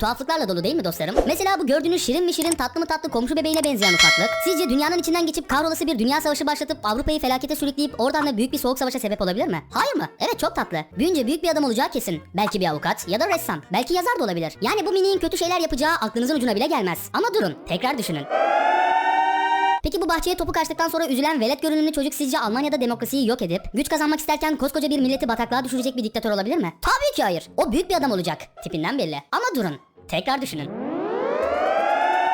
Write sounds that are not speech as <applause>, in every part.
tuhaflıklarla dolu değil mi dostlarım? Mesela bu gördüğünüz şirin mi şirin tatlı mı tatlı komşu bebeğine benzeyen ufaklık. Sizce dünyanın içinden geçip kahrolası bir dünya savaşı başlatıp Avrupa'yı felakete sürükleyip oradan da büyük bir soğuk savaşa sebep olabilir mi? Hayır mı? Evet çok tatlı. Büyünce büyük bir adam olacağı kesin. Belki bir avukat ya da ressam. Belki yazar da olabilir. Yani bu miniğin kötü şeyler yapacağı aklınızın ucuna bile gelmez. Ama durun. Tekrar düşünün. Peki bu bahçeye topu kaçtıktan sonra üzülen velet görünümlü çocuk sizce Almanya'da demokrasiyi yok edip güç kazanmak isterken koskoca bir milleti bataklığa düşürecek bir diktatör olabilir mi? Tabii ki hayır. O büyük bir adam olacak. Tipinden belli. Ama durun. Tekrar düşünün.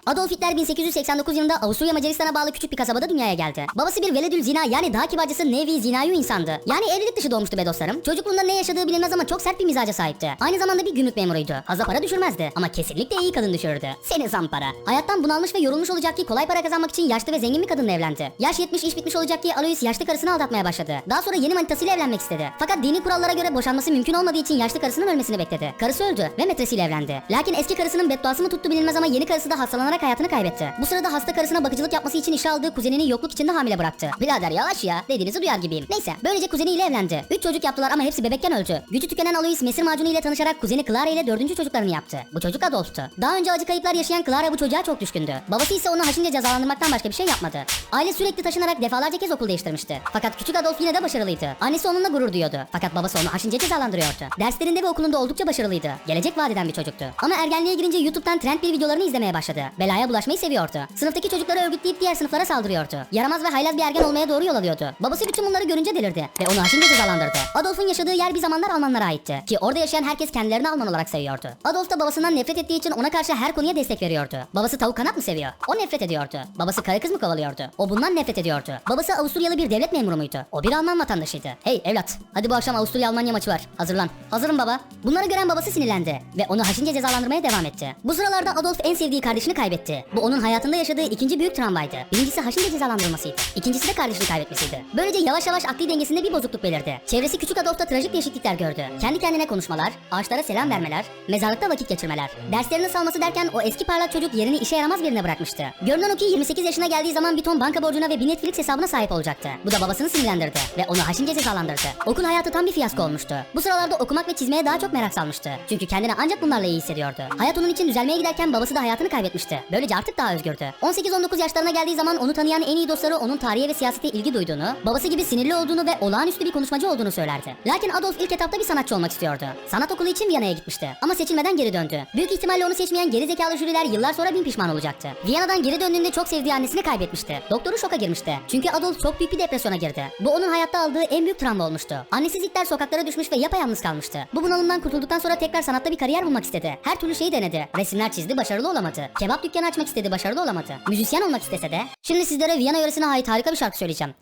Adolf Hitler 1889 yılında Avusturya Macaristan'a bağlı küçük bir kasabada dünyaya geldi. Babası bir veledül zina yani daha kibarcası nevi zinayu insandı. Yani evlilik dışı doğmuştu be dostlarım. Çocukluğunda ne yaşadığı bilinmez ama çok sert bir mizaca sahipti. Aynı zamanda bir gümrük memuruydu. Haza para düşürmezdi ama kesinlikle iyi kadın düşürürdü. Seni zampara. Hayattan bunalmış ve yorulmuş olacak ki kolay para kazanmak için yaşlı ve zengin bir kadınla evlendi. Yaş 70 iş bitmiş olacak ki Alois yaşlı karısını aldatmaya başladı. Daha sonra yeni manitasıyla evlenmek istedi. Fakat dini kurallara göre boşanması mümkün olmadığı için yaşlı karısının ölmesini bekledi. Karısı öldü ve metresiyle evlendi. Lakin eski karısının bedduası tuttu bilinmez ama yeni karısı da hastalanarak hayatını kaybetti. Bu sırada hasta karısına bakıcılık yapması için işe aldığı kuzenini yokluk içinde hamile bıraktı. Birader yavaş ya dediğinizi duyar gibiyim. Neyse böylece kuzeniyle evlendi. Üç çocuk yaptılar ama hepsi bebekken öldü. Gücü tükenen Alois mesir macunu ile tanışarak kuzeni Clara ile dördüncü çocuklarını yaptı. Bu çocuk Adolf'tu. Daha önce acı kayıplar yaşayan Clara bu çocuğa çok düşkündü. Babası ise onu haşince cezalandırmaktan başka bir şey yapmadı. Aile sürekli taşınarak defalarca kez okul değiştirmişti. Fakat küçük Adolf yine de başarılıydı. Annesi onunla gurur duyuyordu. Fakat babası onu haşince cezalandırıyordu. Derslerinde ve okulunda oldukça başarılıydı. Gelecek vadeden bir çocuktu. Ama ergenliğe girince YouTube'dan trend bir videolarını izlemeye başladı. Belaya bulaşmayı seviyordu. Sınıftaki çocukları örgütleyip diğer sınıflara saldırıyordu. Yaramaz ve haylaz bir ergen olmaya doğru yol alıyordu. Babası bütün bunları görünce delirdi ve onu haşince cezalandırdı. Adolf'un yaşadığı yer bir zamanlar Almanlara aitti. Ki orada yaşayan herkes kendilerini Alman olarak seviyordu. Adolf da babasından nefret ettiği için ona karşı her konuya destek veriyordu. Babası tavuk kanat mı seviyor? O nefret ediyordu. Babası karı kız mı kovalıyordu? O bundan nefret ediyordu. Babası Avusturyalı bir devlet memuru muydu? O bir Alman vatandaşıydı. Hey evlat, hadi bu akşam Avusturya Almanya maçı var. Hazırlan. Hazırım baba. Bunları gören babası sinirlendi ve onu haşince cezalandırmaya devam etti. Bu sıralarda Adolf en sevdiği kardeşini kaybetti. Bu onun hayatında yaşadığı ikinci büyük travmaydı. Birincisi haşince cezalandırmasıydı. İkincisi de kardeşini kaybetmesiydi. Böylece yavaş yavaş akli dengesinde bir bozukluk belirdi. Çevresi küçük Adolf'ta trajik değişiklikler gördü. Kendi kendine konuşmalar, ağaçlara selam vermeler, mezarlıkta vakit geçirmeler. Derslerini salması derken o eski parlak çocuk yerini işe yaramaz birine bırakmıştı. Görünen o ki 28 yaşına geldiği zaman bir ton banka borcuna ve bir Netflix hesabına sahip olacaktı. Bu da babasını sinirlendirdi ve onu haşince cezalandırdı. Okul hayatı tam bir fiyasko olmuştu. Bu sıralarda okumak ve çizmeye daha çok merak salmıştı. Çünkü kendini ancak bunlarla iyi hissediyordu. Hayat onun için düzelmeye giderken babası da hayatını kaybetmişti. Böylece artık daha özgürdü. 18-19 yaşlarına geldiği zaman onu tanıyan en iyi dostları onun tarihe ve siyasete ilgi duyduğunu, babası gibi sinirli olduğunu ve olağanüstü bir konuşmacı olduğunu söylerdi. Lakin Adolf ilk etapta bir sanatçı olmak istiyordu. Sanat okulu için Viyana'ya gitmişti. Ama seçilmeden geri döndü. Büyük ihtimalle onu seçmeyen geri zekalı jüriler yıllar sonra bin pişman olacaktı. Viyana'dan geri döndüğünde çok sevdiği annesini kaybetmişti. Doktoru şoka girmişti. Çünkü Adolf çok büyük bir depresyona girdi. Bu onun hayatta aldığı en büyük travma olmuştu. Annesi Hitler sokaklara düşmüş ve yapayalnız kalmıştı. Bu bunalımdan kurtulduktan sonra tekrar sanatta bir kariyer bulmak istedi. Her türlü şeyi denedi. Resimler çizdi, başarılı olamadı. Kebap dükkanı açmak istedi, başarılı olamadı. Müzisyen olmak istese de. Şimdi sizlere Viyana yöresine ait harika bir şarkı söyleyeceğim.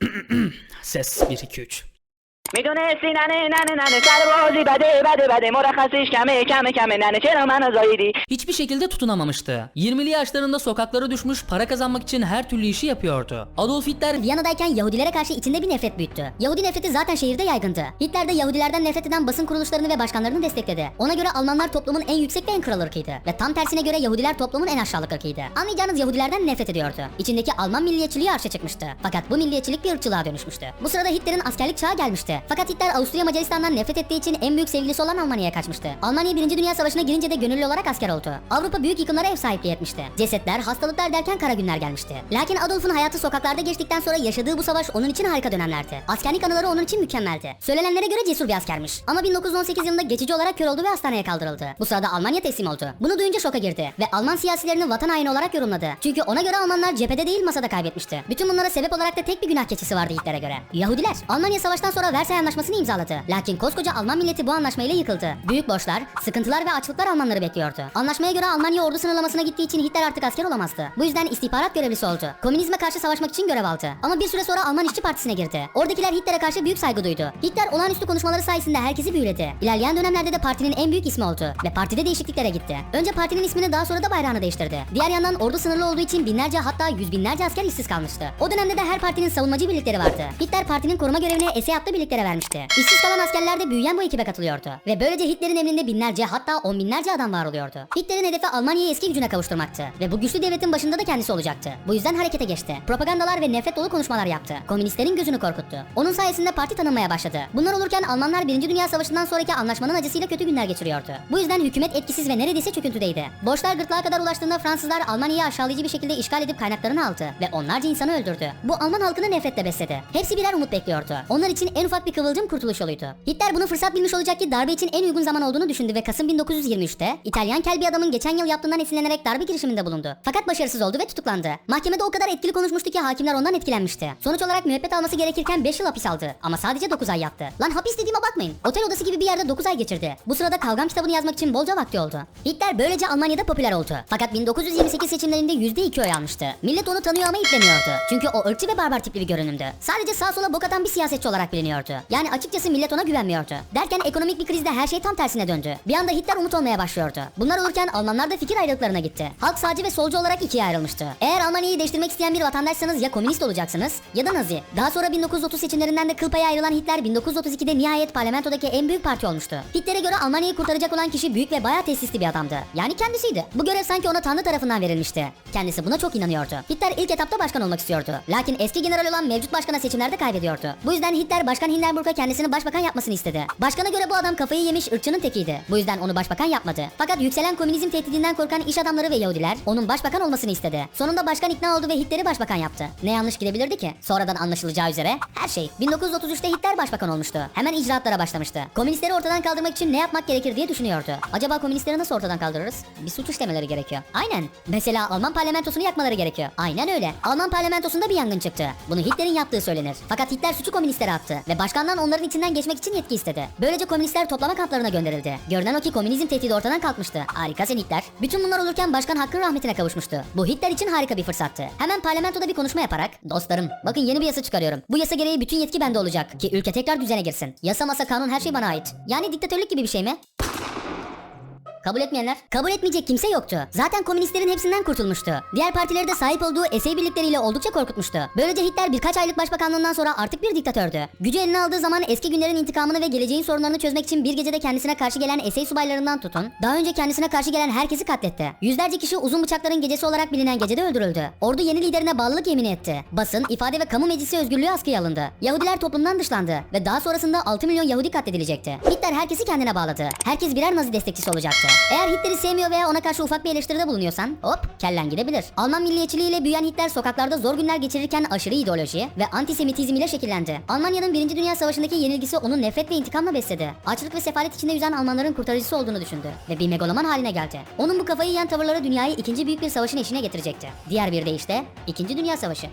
<clears throat> Ses 1 2 3 میدونستی ننه ننه ننه سر بازی بده بده بده مرخصیش کمه کمه کمه ننه چرا منو زاییدی Hiçbir şekilde tutunamamıştı. 20'li yaşlarında sokaklara düşmüş para kazanmak için her türlü işi yapıyordu. Adolf Hitler Viyana'dayken Yahudilere karşı içinde bir nefret büyüttü. Yahudi nefreti zaten şehirde yaygındı. Hitler de Yahudilerden nefret eden basın kuruluşlarını ve başkanlarını destekledi. Ona göre Almanlar toplumun en yüksek ve en kral ırkıydı. Ve tam tersine göre Yahudiler toplumun en aşağılık ırkıydı. Anlayacağınız Yahudilerden nefret ediyordu. İçindeki Alman milliyetçiliği arşa çıkmıştı. Fakat bu milliyetçilik bir ırkçılığa dönüşmüştü. Bu sırada Hitler'in askerlik çağı gelmişti. Fakat Hitler Avusturya Macaristan'dan nefret ettiği için en büyük sevgilisi olan Almanya'ya kaçmıştı. Almanya 1. Dünya Savaşı'na girince de gönüllü olarak asker oldu. Avrupa büyük yıkımlara ev sahipliği etmişti. Cesetler, hastalıklar derken kara günler gelmişti. Lakin Adolf'un hayatı sokaklarda geçtikten sonra yaşadığı bu savaş onun için harika dönemlerdi. Askerlik anıları onun için mükemmeldi. Söylenenlere göre cesur bir askermiş. Ama 1918 yılında geçici olarak kör oldu ve hastaneye kaldırıldı. Bu sırada Almanya teslim oldu. Bunu duyunca şoka girdi ve Alman siyasilerini vatan haini olarak yorumladı. Çünkü ona göre Almanlar cephede değil masada kaybetmişti. Bütün bunlara sebep olarak da tek bir günah keçisi vardı Hitler'e göre. Yahudiler. Almanya savaştan sonra Versay Anlaşması'nı imzaladı. Lakin koskoca Alman milleti bu anlaşmayla yıkıldı. Büyük borçlar, sıkıntılar ve açlıklar Almanları bekliyordu. Anlaşmaya göre Almanya ordu sınırlamasına gittiği için Hitler artık asker olamazdı. Bu yüzden istihbarat görevlisi oldu. Komünizme karşı savaşmak için görev aldı. Ama bir süre sonra Alman İşçi Partisi'ne girdi. Oradakiler Hitler'e karşı büyük saygı duydu. Hitler olağanüstü konuşmaları sayesinde herkesi büyüledi. İlerleyen dönemlerde de partinin en büyük ismi oldu ve partide değişikliklere gitti. Önce partinin ismini daha sonra da bayrağını değiştirdi. Diğer yandan ordu sınırlı olduğu için binlerce hatta yüz binlerce asker işsiz kalmıştı. O dönemde de her partinin savunmacı birlikleri vardı. Hitler partinin koruma görevine Eseat'ta birliklere Hitler'e vermişti. İşsiz kalan askerler de büyüyen bu ekibe katılıyordu. Ve böylece Hitler'in emrinde binlerce hatta on binlerce adam var oluyordu. Hitler'in hedefi Almanya'yı eski gücüne kavuşturmaktı. Ve bu güçlü devletin başında da kendisi olacaktı. Bu yüzden harekete geçti. Propagandalar ve nefret dolu konuşmalar yaptı. Komünistlerin gözünü korkuttu. Onun sayesinde parti tanınmaya başladı. Bunlar olurken Almanlar 1. Dünya Savaşı'ndan sonraki anlaşmanın acısıyla kötü günler geçiriyordu. Bu yüzden hükümet etkisiz ve neredeyse çöküntüdeydi. Borçlar gırtlağa kadar ulaştığında Fransızlar Almanya'yı aşağılayıcı bir şekilde işgal edip kaynaklarını aldı ve onlarca insanı öldürdü. Bu Alman halkını nefretle besledi. Hepsi birer umut bekliyordu. Onlar için en ufak bir kıvılcım kurtuluş yoluydu. Hitler bunu fırsat bilmiş olacak ki darbe için en uygun zaman olduğunu düşündü ve Kasım 1923'te İtalyan kel bir adamın geçen yıl yaptığından esinlenerek darbe girişiminde bulundu. Fakat başarısız oldu ve tutuklandı. Mahkemede o kadar etkili konuşmuştu ki hakimler ondan etkilenmişti. Sonuç olarak müebbet alması gerekirken 5 yıl hapis aldı ama sadece 9 ay yattı. Lan hapis dediğime bakmayın. Otel odası gibi bir yerde 9 ay geçirdi. Bu sırada kavgam kitabını yazmak için bolca vakti oldu. Hitler böylece Almanya'da popüler oldu. Fakat 1928 seçimlerinde %2 oy almıştı. Millet onu tanıyor ama iplemiyordu. Çünkü o ırkçı ve barbar tipli bir görünümdü. Sadece sağ sola bok atan bir siyasetçi olarak biliniyordu. Yani açıkçası millet ona güvenmiyordu. Derken ekonomik bir krizde her şey tam tersine döndü. Bir anda Hitler umut olmaya başlıyordu. Bunlar olurken Almanlar da fikir ayrılıklarına gitti. Halk sağcı ve solcu olarak ikiye ayrılmıştı. Eğer Almanya'yı değiştirmek isteyen bir vatandaşsanız ya komünist olacaksınız ya da Nazi. Daha sonra 1930 seçimlerinden de kıl payı ayrılan Hitler 1932'de nihayet parlamentodaki en büyük parti olmuştu. Hitler'e göre Almanya'yı kurtaracak olan kişi büyük ve bayağı tesisli bir adamdı. Yani kendisiydi. Bu görev sanki ona Tanrı tarafından verilmişti. Kendisi buna çok inanıyordu. Hitler ilk etapta başkan olmak istiyordu. Lakin eski general olan mevcut başkana seçimlerde kaybediyordu. Bu yüzden Hitler Başkan Hindenburg'a kendisini başbakan yapmasını istedi. Başkana göre bu adam kafayı yemiş ırkçının tekiydi. Bu yüzden onu başbakan yapmadı. Fakat yükselen komünizm tehdidinden korkan iş adamları ve Yahudiler onun başbakan olmasını istedi. Sonunda başkan ikna oldu ve Hitler'i başbakan yaptı. Ne yanlış gidebilirdi ki? Sonradan anlaşılacağı üzere her şey. 1933'te Hitler başbakan olmuştu. Hemen icraatlara başlamıştı. Komünistleri ortadan kaldırmak için ne yapmak gerekir diye düşünüyordu. Acaba komünistleri nasıl ortadan kaldırırız? Bir suç işlemeleri gerekiyor. Aynen. Mesela Alman parlamentosunu yakmaları gerekiyor. Aynen öyle. Alman parlamentosunda bir yangın çıktı. Bunu Hitler'in yaptığı söylenir. Fakat Hitler suçu komünistlere attı ve başkandan onların içinden geçmek için yetki istedi. Böylece komünistler toplama kamplarına gönderildi. Görünen o ki komünizm tehdidi ortadan kalkmıştı. Harikasın Hitler. Bütün bunlar olurken başkan hakkın rahmetine kavuşmuştu. Bu Hitler için harika bir fırsattı. Hemen parlamentoda bir konuşma yaparak Dostlarım bakın yeni bir yasa çıkarıyorum. Bu yasa gereği bütün yetki bende olacak ki ülke tekrar düzene girsin. Yasa masa kanun her şey bana ait. Yani diktatörlük gibi bir şey mi? Kabul etmeyenler? Kabul etmeyecek kimse yoktu. Zaten komünistlerin hepsinden kurtulmuştu. Diğer partileri de sahip olduğu esey birlikleriyle oldukça korkutmuştu. Böylece Hitler birkaç aylık başbakanlığından sonra artık bir diktatördü. Gücü eline aldığı zaman eski günlerin intikamını ve geleceğin sorunlarını çözmek için bir gecede kendisine karşı gelen esey subaylarından tutun, daha önce kendisine karşı gelen herkesi katletti. Yüzlerce kişi uzun bıçakların gecesi olarak bilinen gecede öldürüldü. Ordu yeni liderine bağlılık yemin etti. Basın, ifade ve kamu meclisi özgürlüğü askıya alındı. Yahudiler toplumdan dışlandı ve daha sonrasında 6 milyon Yahudi katledilecekti. Hitler herkesi kendine bağladı. Herkes birer Nazi destekçisi olacaktı. Eğer Hitler'i sevmiyor veya ona karşı ufak bir eleştiride bulunuyorsan hop kellen gidebilir. Alman milliyetçiliğiyle büyüyen Hitler sokaklarda zor günler geçirirken aşırı ideoloji ve antisemitizm ile şekillendi. Almanya'nın 1. Dünya Savaşı'ndaki yenilgisi onu nefret ve intikamla besledi. Açlık ve sefalet içinde yüzen Almanların kurtarıcısı olduğunu düşündü ve bir megaloman haline geldi. Onun bu kafayı yiyen tavırları dünyayı ikinci büyük bir savaşın eşine getirecekti. Diğer bir deyişle 2. Dünya Savaşı.